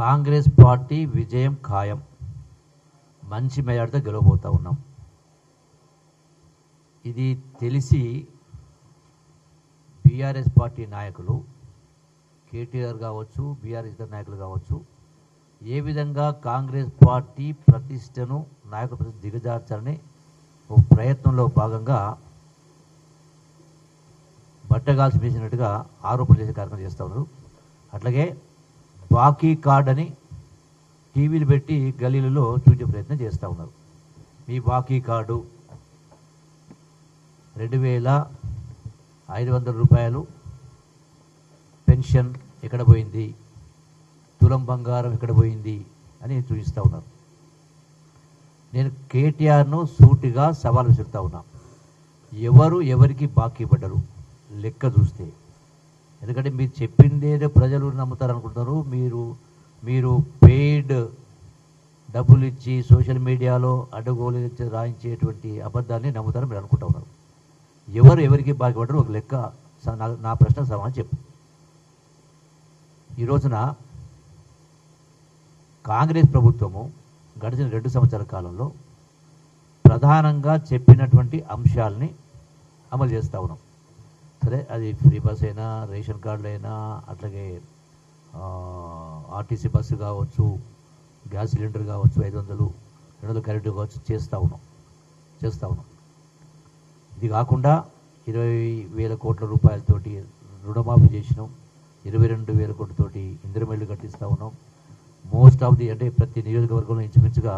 Congress party విజయం ఖాయం. మంచి మెజార్టీతో గెలవబోతూ ఉన్నాం. ఇది తెలిసి బీఆర్ఎస్ పార్టీ నాయకులు కేటీఆర్ కావచ్చు బీఆర్ఎస్ ఇతర నాయకులు కావచ్చు ఏ విధంగా కాంగ్రెస్ పార్టీ ప్రతిష్టను నాయకుల ప్రతిష్ట దిగజార్చాలని ఒక ప్రయత్నంలో భాగంగా బట్టగాల్సి వేసినట్టుగా ఆరోపణలు చేసే కార్యక్రమం చేస్తూ ఉన్నారు. అట్లాగే బాకీ కార్డ్ అని టీవీలు పెట్టి గలీలలో చూసే ప్రయత్నం చేస్తూ ఉన్నారు. మీ బాకీ కార్డు రెండు వేల ఐదు వందల రూపాయలు పెన్షన్ ఎక్కడ పోయింది? తులం బంగారం ఎక్కడ పోయింది? అని చూపిస్తూ ఉన్నారు. నేను కేటీఆర్ను సూటిగా సవాల్ విసురుతా ఉన్నా. ఎవరు ఎవరికి బాకీ పడ్డరు? లెక్క చూస్తే. ఎందుకంటే మీరు చెప్పిందేదో ప్రజలు నమ్ముతారు అనుకుంటున్నారు మీరు మీరు పెయిడ్ డబ్బులు ఇచ్చి సోషల్ మీడియాలో అడ్డగోలు రాయించేటువంటి అబద్ధాన్ని నమ్ముతారని మీరు అనుకుంటా ఉన్నారు. ఎవరు ఎవరికి బాగుపడరు ఒక లెక్క నా- నా ప్రశ్న సమాధానం చెప్పు. ఈ రోజున కాంగ్రెస్ ప్రభుత్వము గడిచిన రెండు సంవత్సరాల కాలంలో ప్రధానంగా చెప్పినటువంటి అంశాలని అమలు చేస్తూ ఉన్నాం. సరే అది ఫ్రీ బస్ అయినా రేషన్ కార్డులు అయినా అట్లాగే ఆర్టీసీ బస్సు కావచ్చు గ్యాస్ సిలిండర్ కావచ్చు ఐదు వందలు రెండు వందలు కరెంటు కావచ్చు చేస్తూ ఉన్నాం. చేస్తూ ఉన్నాం. ఇది కాకుండా ఇరవై వేల కోట్ల రూపాయలతోటి రుణమాఫీ చేసినాం. ఇరవై రెండు వేల కోట్లతోటి ఇందిరమిల్లు కట్టిస్తూ ఉన్నాం. మోస్ట్ ఆఫ్ ది అంటే ప్రతి నియోజకవర్గంలో ఇంచుమించుగా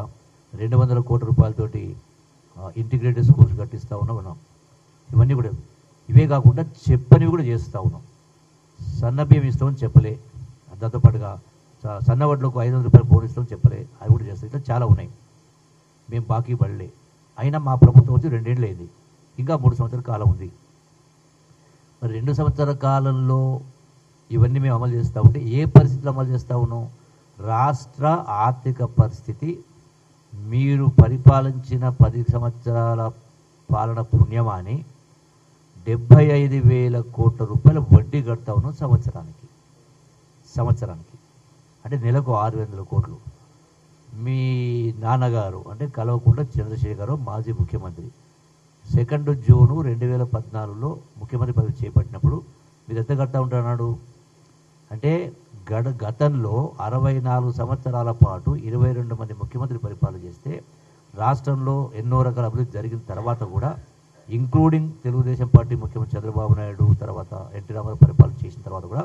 రెండు వందల కోట్ల రూపాయలతోటి ఇంటిగ్రేటెడ్ స్కూల్స్ కట్టిస్తూ ఉన్నాం ఇవన్నీ కూడా ఇవే కాకుండా చెప్పనివి కూడా చేస్తూ ఉన్నాం. సన్న బియ్యం ఇస్తామని చెప్పలే. దాంతోపాటుగా పాటుగా ఐదు వందల రూపాయలు ఫోన్ ఇస్తామని చెప్పలే. అవి కూడా చేస్తాం. ఇట్లా చాలా ఉన్నాయి. మేము బాకీ పడలే. అయినా మా ప్రభుత్వం వచ్చి రెండేళ్ళు అయింది. ఇంకా మూడు సంవత్సరాల కాలం ఉంది. మరి రెండు సంవత్సరాల కాలంలో ఇవన్నీ మేము అమలు చేస్తూ ఉంటే ఏ పరిస్థితులు అమలు చేస్తూ ఉన్నాం? రాష్ట్ర ఆర్థిక పరిస్థితి మీరు పరిపాలించిన పది సంవత్సరాల పాలన పుణ్యమా అని డెబ్బై ఐదు వేల కోట్ల రూపాయల వడ్డీ కడతా ఉన్నాం సంవత్సరానికి. సంవత్సరానికి. అంటే నెలకు ఆరు వందల కోట్లు. మీ నాన్నగారు అంటే కలవకుండా చంద్రశేఖర్ మాజీ ముఖ్యమంత్రి. సెకండ్ జూను రెండు వేల పద్నాలుగులో ముఖ్యమంత్రి పదవి చేపట్టినప్పుడు మీరు ఎంత కడతా ఉంటున్నాడు అంటే గడ గతంలో అరవై నాలుగు సంవత్సరాల పాటు ఇరవై రెండు మంది ముఖ్యమంత్రి పరిపాలన చేస్తే రాష్ట్రంలో ఎన్నో రకాల అభివృద్ధి జరిగిన తర్వాత కూడా ఇంక్లూడింగ్ తెలుగుదేశం పార్టీ ముఖ్యమంత్రి చంద్రబాబు నాయుడు తర్వాత ఎన్టీ రామారావు పరిపాలన చేసిన తర్వాత కూడా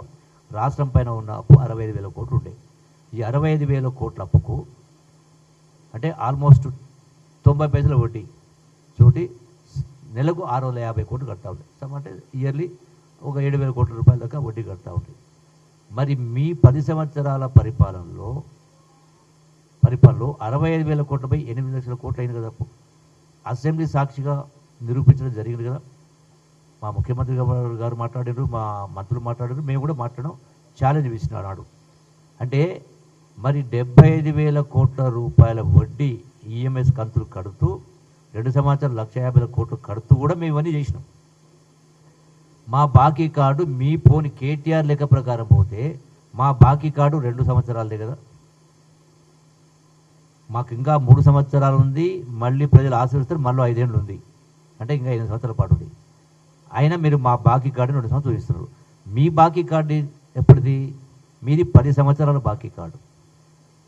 రాష్ట్రం పైన ఉన్న అప్పు అరవై ఐదు వేల కోట్లు ఉండే. ఈ అరవై ఐదు వేల కోట్ల అప్పుకు అంటే ఆల్మోస్ట్ తొంభై పైసల వడ్డీ చోటి నెలకు ఆరు వందల యాభై కోట్లు కడతా ఉంటాయి అంటే ఇయర్లీ ఒక ఏడు వేల కోట్ల రూపాయల దాకా వడ్డీ కడతా ఉండే. మరి మీ పది సంవత్సరాల పరిపాలనలో పరిపాలనలో అరవై ఐదు వేల కోట్లపై ఎనిమిది లక్షల కోట్లు అయింది కదా అప్పు. అసెంబ్లీ సాక్షిగా నిరూపించడం జరిగింది కదా. మా ముఖ్యమంత్రి గారు మాట్లాడారు మా మంత్రులు మాట్లాడారు మేము కూడా మాట్లాడడం ఛాలెంజ్ విసినాడు నాడు అంటే మరి డెబ్బై ఐదు వేల కోట్ల రూపాయల వడ్డీ ఈఎంఎస్ కంతులు కడుతూ రెండు సంవత్సరాలు లక్ష యాభై కోట్లు కడుతూ కూడా మేము ఇవన్నీ చేసినాం. మా బాకీ కార్డు మీ పోని కేటీఆర్ లెక్క ప్రకారం పోతే మా బాకీ కార్డు రెండు సంవత్సరాలదే కదా. మాకు ఇంకా మూడు సంవత్సరాలు ఉంది మళ్ళీ ప్రజలు ఆశీర్వస్తారు మళ్ళీ ఐదేళ్ళు ఉంది. అంటే ఇంకా ఐదు సంవత్సరాల పాటు ఉంది. అయినా మీరు మా బాకీ కార్డు రెండు సంవత్సరాలు చూపిస్తున్నారు. మీ బాకీ కార్డు ఎప్పటిది మీది పది సంవత్సరాల బాకీ కార్డు.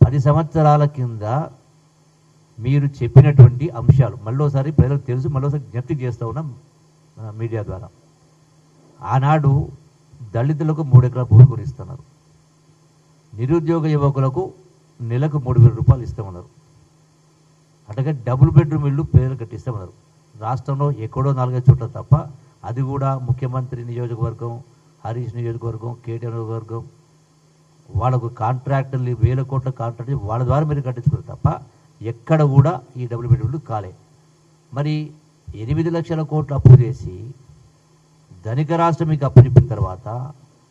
పది సంవత్సరాల కింద మీరు చెప్పినటువంటి అంశాలు మళ్ళోసారి ప్రజలకు తెలుసు మళ్ళోసారి జ్ఞప్తి చేస్తూ ఉన్నాం మన మీడియా ద్వారా. ఆనాడు దళితులకు మూడు ఎకరాల భూమి కొనిస్తున్నారు నిరుద్యోగ యువకులకు నెలకు మూడు వేల రూపాయలు ఇస్తామన్నారు. అట్లాగే డబుల్ బెడ్రూమ్ ఇల్లు పేదలు కట్టిస్తామన్నారు. రాష్ట్రంలో ఎక్కడో నాలుగైదు చోట్ల తప్ప అది కూడా ముఖ్యమంత్రి నియోజకవర్గం హరీష్ నియోజకవర్గం కేటీఆర్ నియోజకవర్గం. వాళ్ళకు కాంట్రాక్టర్లు వేల కోట్ల కాంట్రాక్ట్ వాళ్ళ ద్వారా మీరు కట్టించుకోరు తప్ప ఎక్కడ కూడా ఈ డబుల్ బెడ్రూమ్లు కాలే. మరి ఎనిమిది లక్షల కోట్లు అప్పు చేసి ధనిక రాష్ట్రం మీకు అప్పు చెప్పిన తర్వాత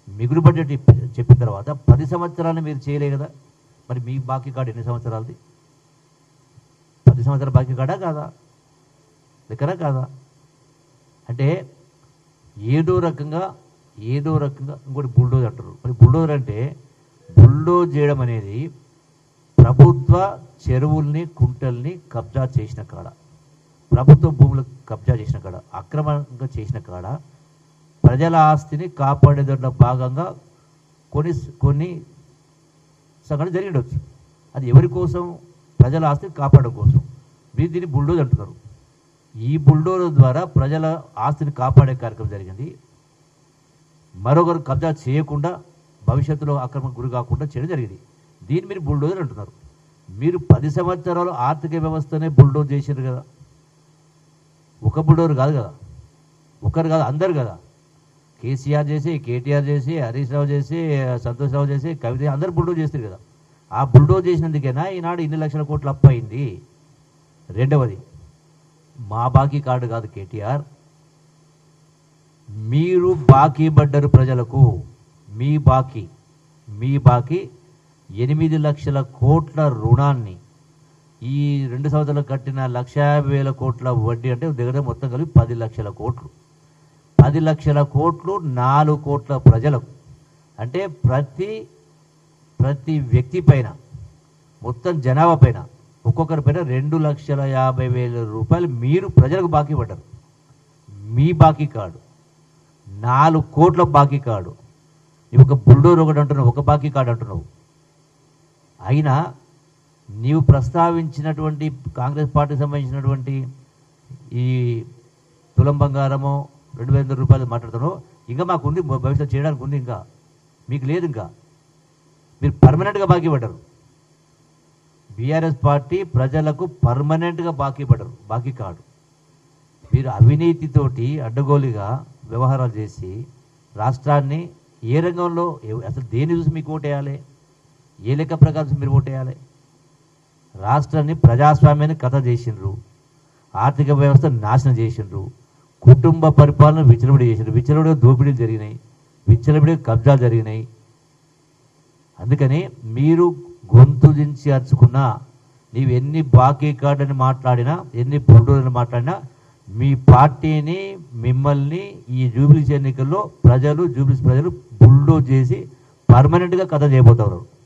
మిగులు బడ్జెట్ చెప్పిన తర్వాత పది సంవత్సరాలు మీరు చేయలే కదా. మరి మీ బాకీ కార్డు ఎన్ని సంవత్సరాలది? పది సంవత్సరాల బాకీ కాడా కాదా? లెక్కరా కాదా? అంటే ఏదో రకంగా ఏదో రకంగా ఇంకోటి బుల్డోజ్ అంటారు. మరి బుల్డోజర్ అంటే బుల్డోజ్ చేయడం అనేది ప్రభుత్వ చెరువుల్ని కుంటల్ని కబ్జా చేసిన కాడ ప్రభుత్వ భూములు కబ్జా చేసిన కాడ అక్రమంగా చేసిన కాడ ప్రజల ఆస్తిని కాపాడేదాంట్లో భాగంగా కొన్ని కొన్ని సంఘటన జరిగిండొచ్చు అది ఎవరి కోసం? ప్రజల ఆస్తిని కాపాడడం కోసం. మీరు దీన్ని బుల్డోజ్ అంటున్నారు. ఈ బుల్డోజర్ ద్వారా ప్రజల ఆస్తిని కాపాడే కార్యక్రమం జరిగింది. మరొకరు కబ్జా చేయకుండా భవిష్యత్తులో అక్రమం గురి కాకుండా చేయడం జరిగింది. దీన్ని మీరు బుల్డోజర్ అంటున్నారు. మీరు పది సంవత్సరాలు ఆర్థిక వ్యవస్థనే బుల్డోజ్ చేశారు కదా. ఒక బుల్డోజర్ కాదు కదా. ఒకరు కాదు అందరు కదా. కేసీఆర్ చేసి కేటీఆర్ చేసి హరీష్ రావు చేసి సంతోష్ రావు చేసి కవిత అందరు బుల్డోజ్ చేస్తారు కదా. ఆ బుల్డోజ్ చేసినందుకేనా ఈనాడు ఇన్ని లక్షల కోట్లు అప్పు అయింది? రెండవది మా బాకీ కార్డు కాదు కేటీఆర్. మీరు బాకీ పడ్డరు ప్రజలకు మీ బాకీ మీ బాకీ ఎనిమిది లక్షల కోట్ల రుణాన్ని ఈ రెండు సంవత్సరాలు కట్టిన లక్ష యాభై వేల కోట్ల వడ్డీ అంటే దగ్గర మొత్తం కలిపి పది లక్షల కోట్లు. పది లక్షల కోట్లు నాలుగు కోట్ల ప్రజలకు. అంటే ప్రతి ప్రతి వ్యక్తి పైన మొత్తం జనాభా పైన ఒక్కొక్కరి పైన రెండు లక్షల యాభై వేల రూపాయలు మీరు ప్రజలకు బాకీ పడ్డారు. మీ బాకీ కార్డు నాలుగు కోట్ల బాకీ కార్డు నువ్వు ఒక బుల్డోర్ ఒకటి అంటున్నావు ఒక బాకీ కార్డు అంటున్నావు. అయినా నీవు ప్రస్తావించినటువంటి కాంగ్రెస్ పార్టీకి సంబంధించినటువంటి ఈ తులం బంగారము రెండు వేల రూపాయలు మాట్లాడుతున్నావు. ఇంకా మాకు ఉంది భవిష్యత్తు చేయడానికి ఉంది ఇంకా. మీకు లేదు ఇంకా. మీరు పర్మనెంట్గా బాకీ పడ్డారు. బీఆర్ఎస్ పార్టీ ప్రజలకు పర్మనెంట్గా బాకీ పడరు బాకీ కాడు మీరు అవినీతితోటి అడ్డగోలుగా వ్యవహారాలు చేసి రాష్ట్రాన్ని ఏ రంగంలో అసలు దేని చూసి మీకు ఓటేయాలి? ఏ లెక్క ప్రకారం మీరు ఓటేయాలి? రాష్ట్రాన్ని ప్రజాస్వామ్యాన్ని కథ చేసిండ్రు ఆర్థిక వ్యవస్థ నాశనం చేసిండ్రు కుటుంబ పరిపాలన విచ్చలవిడి చేసిండ్రు. విచ్చలవిడిగా దోపిడీలు జరిగినాయి విచ్చలబడి కబ్జాలు జరిగినాయి. అందుకని మీరు గొంతు దించి అరుచుకున్నా నీవు ఎన్ని బాకీ కార్డు అని మాట్లాడినా ఎన్ని బుల్డోర్ అని మాట్లాడినా మీ పార్టీని మిమ్మల్ని ఈ జూబిలీస్ ఎన్నికల్లో ప్రజలు జూబిలీస్ ప్రజలు బుల్డో చేసి పర్మనెంట్గా కథ చేయబోతారు